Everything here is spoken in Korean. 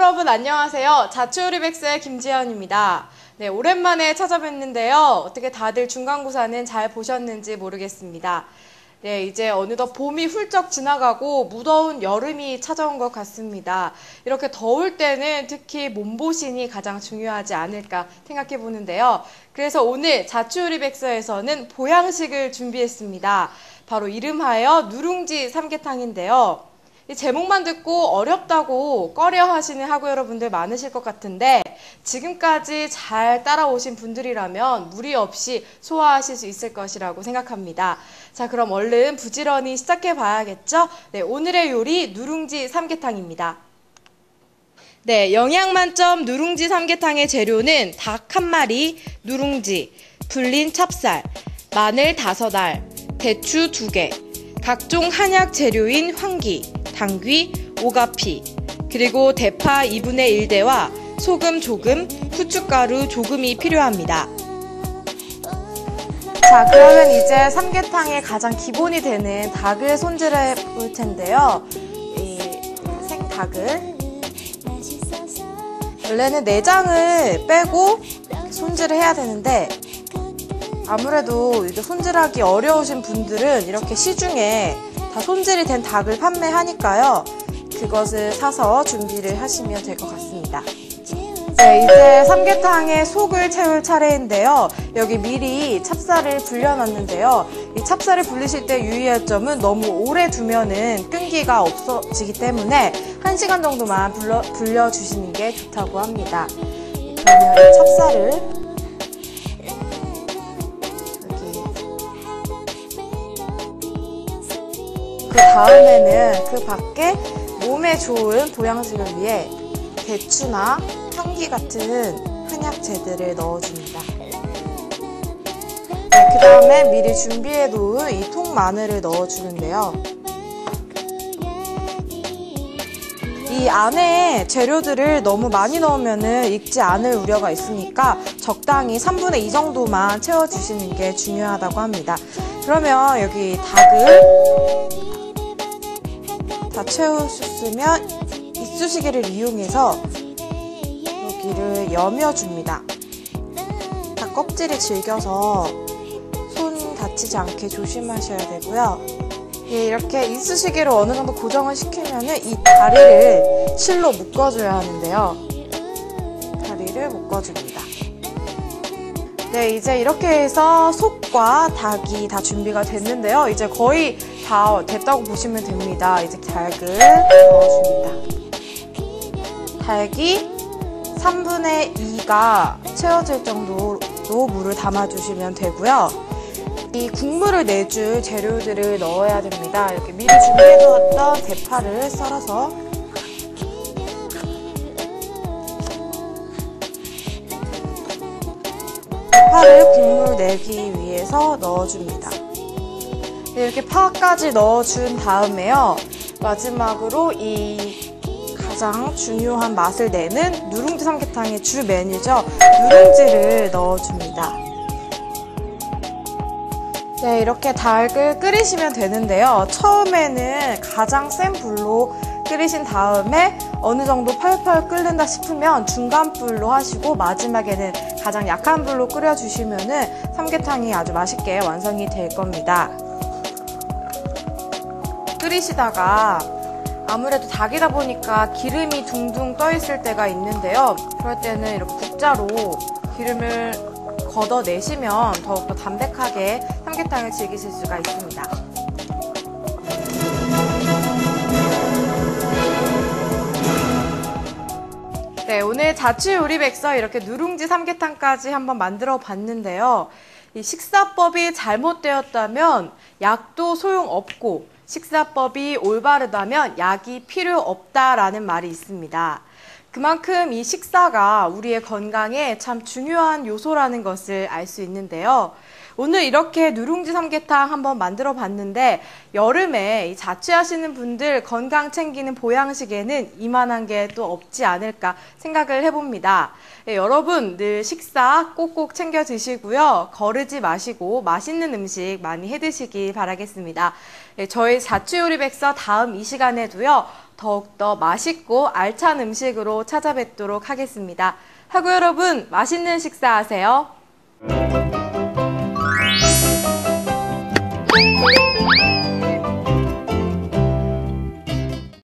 여러분 안녕하세요. 자취요리백스의 김지연입니다. 네, 오랜만에 찾아뵙는데요. 어떻게 다들 중간고사는 잘 보셨는지 모르겠습니다. 네, 이제 어느덧 봄이 훌쩍 지나가고 무더운 여름이 찾아온 것 같습니다. 이렇게 더울 때는 특히 몸보신이 가장 중요하지 않을까 생각해 보는데요. 그래서 오늘 자취요리백서에서는 보양식을 준비했습니다. 바로 이름하여 누룽지 삼계탕인데요. 이 제목만 듣고 어렵다고 꺼려 하시는 학우 여러분들 많으실 것 같은데 지금까지 잘 따라오신 분들이라면 무리 없이 소화하실 수 있을 것이라고 생각합니다. 자, 그럼 얼른 부지런히 시작해 봐야겠죠? 네, 오늘의 요리 누룽지 삼계탕입니다. 네, 영양 만점 누룽지 삼계탕의 재료는 닭 한 마리, 누룽지, 불린 찹쌀, 마늘 다섯 알, 대추 두 개, 각종 한약 재료인 황기, 당귀, 오가피, 그리고 대파 2분의 1대와 소금 조금, 후춧가루 조금이 필요합니다. 자, 그러면 이제 삼계탕의 가장 기본이 되는 닭을 손질해 볼 텐데요. 이 생닭을 원래는 내장을 빼고 손질을 해야 되는데 아무래도 이게 손질하기 어려우신 분들은 이렇게 시중에 다 손질이 된 닭을 판매하니까요. 그것을 사서 준비를 하시면 될 것 같습니다. 네, 이제 삼계탕에 속을 채울 차례인데요. 여기 미리 찹쌀을 불려놨는데요. 이 찹쌀을 불리실 때 유의할 점은 너무 오래 두면은 끈기가 없어지기 때문에 1시간 정도만 불러, 불려주시는 게 좋다고 합니다. 그러면 이 찹쌀을 그 다음에는 그 밖에 몸에 좋은 보양식을 위해 대추나 향기 같은 한약재들을 넣어줍니다. 네, 그 다음에 미리 준비해 놓은 이 통마늘을 넣어주는데요. 이 안에 재료들을 너무 많이 넣으면 익지 않을 우려가 있으니까 적당히 3분의 2 정도만 채워주시는 게 중요하다고 합니다. 그러면 여기 닭을 다 채우셨으면 이쑤시개를 이용해서 여기를 여며줍니다. 닭 껍질이 질겨서 손 다치지 않게 조심하셔야 되고요. 예, 이렇게 이쑤시개로 어느 정도 고정을 시키면 이 다리를 실로 묶어줘야 하는데요. 다리를 묶어줍니다. 네, 이제 이렇게 해서 속과 닭이 다 준비가 됐는데요. 이제 거의 다 됐다고 보시면 됩니다. 이제 닭을 넣어줍니다. 닭이 3분의 2가 채워질 정도로 물을 담아주시면 되고요. 이 국물을 내줄 재료들을 넣어야 됩니다. 이렇게 미리 준비해두었던 대파를 썰어서 파를 국물 내기 위해서 넣어줍니다. 네, 이렇게 파까지 넣어준 다음에요. 마지막으로 이 가장 중요한 맛을 내는 누룽지 삼계탕의 주 메뉴죠. 누룽지를 넣어줍니다. 네, 이렇게 닭을 끓이시면 되는데요. 처음에는 가장 센 불로 끓이신 다음에 어느 정도 펄펄 끓는다 싶으면 중간 불로 하시고 마지막에는 가장 약한 불로 끓여주시면 삼계탕이 아주 맛있게 완성이 될 겁니다. 끓이시다가 아무래도 닭이다 보니까 기름이 둥둥 떠 있을 때가 있는데요. 그럴 때는 이렇게 국자로 기름을 걷어내시면 더욱더 담백하게 삼계탕을 즐기실 수가 있습니다. 네, 오늘 자취 요리백서 이렇게 누룽지 삼계탕까지 한번 만들어 봤는데요. 이 식사법이 잘못되었다면 약도 소용없고 식사법이 올바르다면 약이 필요 없다라는 말이 있습니다. 그만큼 이 식사가 우리의 건강에 참 중요한 요소라는 것을 알 수 있는데요. 오늘 이렇게 누룽지 삼계탕 한번 만들어 봤는데 여름에 자취하시는 분들 건강 챙기는 보양식에는 이만한 게 또 없지 않을까 생각을 해봅니다. 네, 여러분 늘 식사 꼭꼭 챙겨 드시고요. 거르지 마시고 맛있는 음식 많이 해 드시기 바라겠습니다. 네, 저희 자취요리 백서 다음 이 시간에도요. 더욱더 맛있고 알찬 음식으로 찾아뵙도록 하겠습니다. 하고 여러분, 맛있는 식사하세요. Música